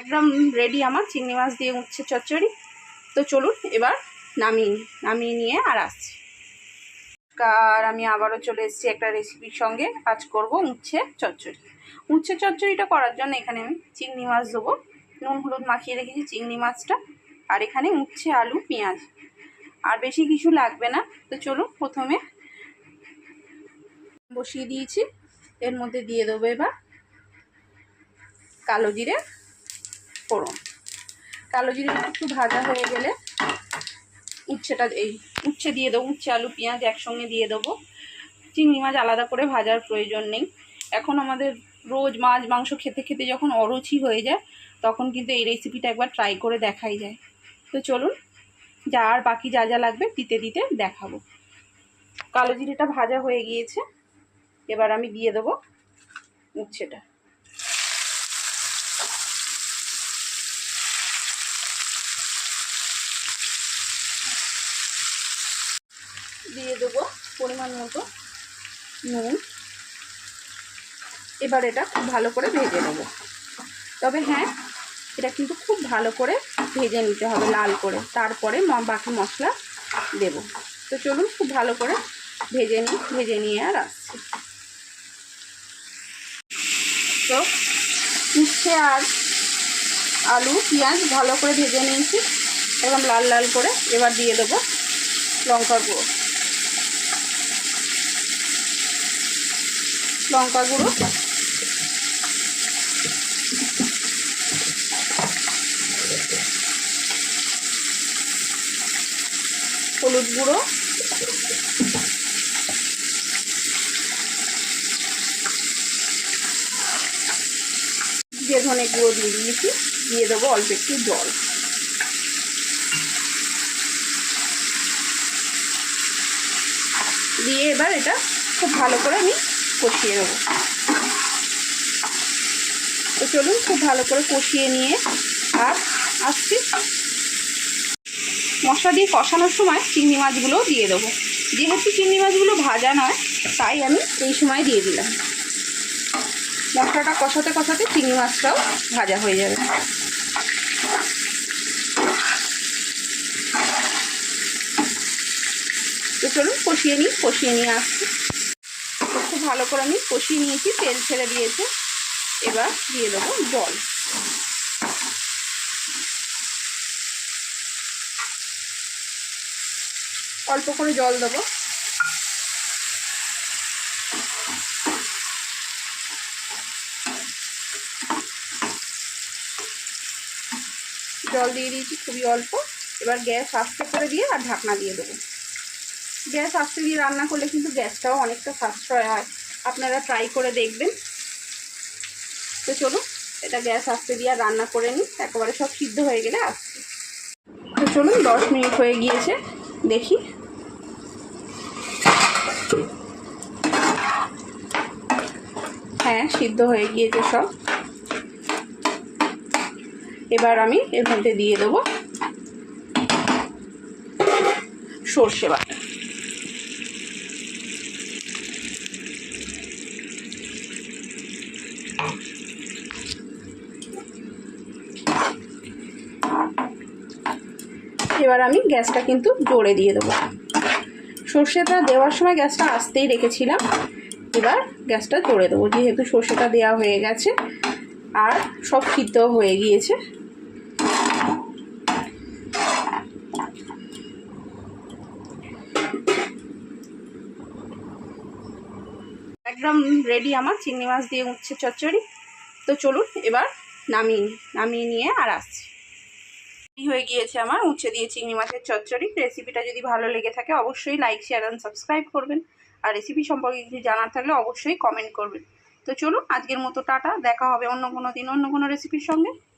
একদম রেডি আমার, চিংড়ি মাছ দিয়ে উচ্ছে চচ্চড়ি। তো চলুন এবার নামিয়ে নিই নামিয়ে নিয়ে আর আসছি। আর আমি আবারও চলে এসেছি একটা রেসিপির সঙ্গে। আজ করব উচ্ছে চচ্চড়ি। উচ্ছে চচ্চড়িটা করার জন্য এখানে আমি চিংড়ি মাছ দেবো। নুন হলুদ মাখিয়ে রেখেছি চিংড়ি মাছটা, আর এখানে উচ্ছে, আলু, পেঁয়াজ। আর বেশি কিছু লাগবে না, তো চলুন প্রথমে বসিয়ে দিয়েছি। এর মধ্যে দিয়ে দেবো এবার কালো জিরে। ফোড়ন। কালো জিরে একটু ভাজা হয়ে গেলে উচ্ছেটা এই উচ্ছে দিয়ে দেবো, উচ্ছে, আলু, পেঁয়াজ একসঙ্গে দিয়ে দেবো। চিংড়ি মাছ আলাদা করে ভাজার প্রয়োজন নেই। এখন আমাদের রোজ মাছ, মাংস খেতে খেতে যখন অরুচি হয়ে যায়, তখন কিন্তু এই রেসিপিটা একবার ট্রাই করে দেখাই যায়। তো চলুন, যা আর বাকি যা যা লাগবে দিতে দিতে দেখাবো। কালো জিরেটা ভাজা হয়ে গিয়েছে, এবার আমি দিয়ে দেবো উচ্ছেটা। দিয়ে দেবো পরিমাণ মতো নুন। এবার এটা খুব ভালো করে ভেজে নেব। তবে হ্যাঁ এটা কিন্তু খুব ভালো করে ভেজে নিতে হবে লাল করে। তারপরে বাকি মশলা দেব। তো চলুন খুব ভালো করে ভেজে নিই ভেজে নিয়ে আর আসছি। তো উচ্ছে আর আলু, পেঁয়াজ ভালো করে ভেজে নিয়েছি। একদম লাল লাল করে এবার দিয়ে দেবো লঙ্কার গুঁড়ো। লঙ্কা গুঁড়ো। হলুদ গুঁড়ো। যে ধনে গুঁড়ো দিয়ে দিয়েছি। দিয়ে দেবো অল্প একটু জল। দিয়ে এবার এটা খুব ভালো করে আমি কষিয়ে নেব। তো চলুন খুব ভালো করে কষিয়ে নিয়ে আর আসছি মশলা দিয়ে কষানোর সময় চিংড়ি মাছগুলোও দিয়ে দেবো। যেহেতু চিংড়ি মাছগুলো ভাজা নয়, তাই আমি এই সময় দিয়ে দিলাম। মশলাটা কষাতে কষাতে চিংড়ি মাছটাও ভাজা হয়ে যাবে। তো চলুন কষিয়ে নিই, কষিয়ে নিয়ে আসছি। ভালো করে আমি কষিয়ে নিয়েছি, তেল ছেড়ে দিয়েছে। এবার দিয়ে দেবো জল। অল্প করে জল দেবো। জল দিয়ে দিয়েছি খুবই অল্প। এবার গ্যাস আস্তে করে দিয়ে আর ঢাকনা দিয়ে দেবো। গ্যাস আস্তে দিয়ে রান্না করলে কিন্তু গ্যাসটাও অনেকটা সাশ্রয় হয়। আপনারা ট্রাই করে দেখবেন। তো চলো, এটা গ্যাস আস্তে দিয়ে রান্না করে নিই, একেবারে সব সিদ্ধ হয়ে গেলে আসছি। তো চলুন, দশ মিনিট হয়ে গিয়েছে, দেখি। হ্যাঁ সিদ্ধ হয়ে গিয়েছে সব। এবার আমি এর মধ্যে দিয়ে দেবো সর্ষে বাটা। এবার আমি গ্যাসটা কিন্তু জোরে দিয়ে দেবো। সর্ষেটা দেওয়ার সময় গ্যাসটা আসতেই রেখেছিলাম। এবার গ্যাসটা জোরে দেবো, যেহেতু সর্ষেটা দেওয়া হয়ে গেছে আর সব সিদ্ধ হয়ে গিয়েছে। একদম রেডি আমার, চিংড়ি মাছ দিয়ে উচ্ছে চচ্চড়ি। তো চলুন এবার নামিয়ে নামিয়ে নিয়ে আর আসছি। হয়ে গিয়েছে আমার। উচ্ছে দিয়ে চিংড়ি মাছের চচ্চড়ি। রেসিপিটা যদি ভালো লেগে থাকে, অবশ্যই লাইক শেয়ার অ্যান্ড সাবস্ক্রাইব করবেন। আর রেসিপি সম্পর্কে কিছু জানার থাকলে অবশ্যই কমেন্ট করবেন। তো চলুন, আজকের মতো টাটা। দেখা হবে অন্য কোনো দিন অন্য কোনো রেসিপির সঙ্গে।